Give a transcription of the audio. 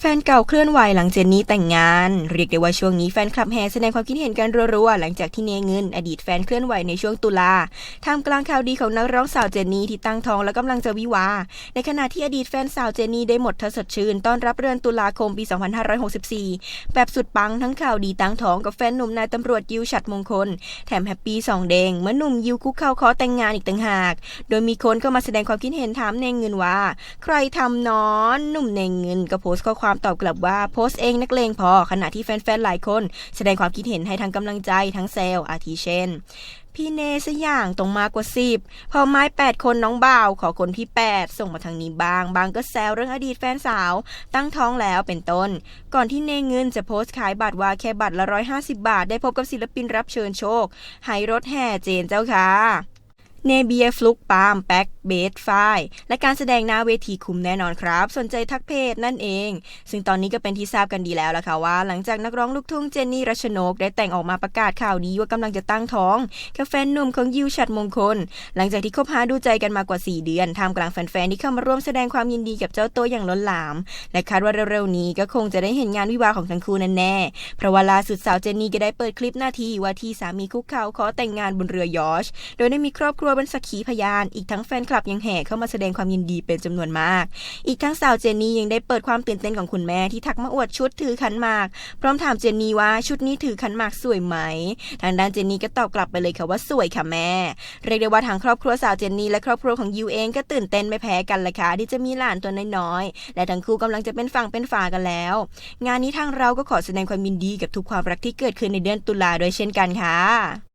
แฟนเก่าเคลื่อนไหวหลังเจนนี่แต่งงาน เรียกได้ว่าช่วงนี้แฟนคลับแห่แสดงความคิดเห็นกันรัวๆหลังจากที่เนเงิน อดีตแฟนเคลื่อนไหวในช่วงตุลาท่ามกลางข่าวดีของนักร้องสาวเจนนี่ที่ตั้งท้องและกำลังจะวิวา ในขณะที่อดีตแฟนสาวเจนนี่ได้หมดทัศดชื่นต้อนรับเรือนตุลาคมปี 2564 แบบสุดปังทั้งข่าวดีตั้งท้องกับแฟนหนุ่มนายตำรวจยิวฉัดมงคล แถมแฮปปี้สองเดงเมื่อหนุ่มยิวคุกเข่าขอแต่งงานอีกต่างหาก โดยมีคนเข้ามาแสดงความคิดเห็นถามเนเงินว่า ใครทำนอนหนุ่มเนเงินก็โพสต์ข้อความตอบกลับว่าโพสต์เองนักเลงพอ ขณะที่แฟนๆ หลายคน แสดงความคิดเห็นให้ทั้งกำลังใจทั้งเซลอาทิเช่นพี่เนสอย่างตรงมากกว่าสิบพอไม้แปดคนน้องบ่าว ขอคนที่แปดส่งมาทางนี้บาง บางก็แซวเรื่องอดีตแฟนสาว ตั้งท้องแล้วเป็นต้น ก่อนที่เนเงินจะโพสต์ขายบัตรว่าแค่บัตรละร้อยห้าสิบาท ได้พบกับศิลปินรับเชิญโชคไฮรถแห่เจนเจ้าค่ะ เนเบียฟลุกปามแบ็กเบสไฟและการแสดงหน้าเวทีคุมแน่นอนครับ สนใจทักเพจนั่นเอง ซึ่งตอนนี้ก็เป็นที่ทราบกันดีแล้วล่ะค่ะว่า หลังจากนักร้องลูกทุ่งเจนนี่รัชนก ได้แต่งออกมาประกาศข่าวดีว่ากำลังจะตั้งท้องกับแฟนหนุ่มของยิวฉัดมงคล หลังจากที่คบหาดูใจกันมากว่า 4 เดือนท่ามกลางแฟนๆที่เข้ามาร่วมแสดงความยินดีกับเจ้าตัวอย่างล้นหลาม และคาดว่าเร็วๆนี้ก็คงจะได้เห็นงานวิวาของทั้งคู่แน่ๆเพราะว่าล่าสุดสาวเจนนี่ก็ได้เปิดคลิปหน้าที่ว่าที่สามีคุกเข่าขอแต่งงานบนเรือยอช โดยได้มีครอบครัวเป็นสักขีพยาน อีกทั้งแฟนคลับยังแห่เข้ามาแสดงความยินดีเป็นจำนวนมาก อีกทั้งสาวเจนนี่ยังได้เปิดความตื่นเต้นของคุณแม่ที่ทักมาอวดชุดถือขันหมาก พร้อมถามเจนนี่ว่าชุดนี้ถือขันหมากสวยไหม ทางด้านเจนนี่ก็ตอบกลับไปเลยค่ะว่าสวยค่ะแม่ เรียกได้ว่าทางครอบครัวสาวเจนนี่และครอบครัวของยูเองก็ตื่นเต้นไม่แพ้กันเลยค่ะที่จะมีหลานตัวน้อยๆและทั้งคู่กำลังจะเป็นฝั่งเป็นฝากันแล้ว งานนี้ทางเราก็ขอแสดงความยินดีกับทุกความรักที่เกิดขึ้นในเดือนตุลาด้วยเช่นกันค่ะ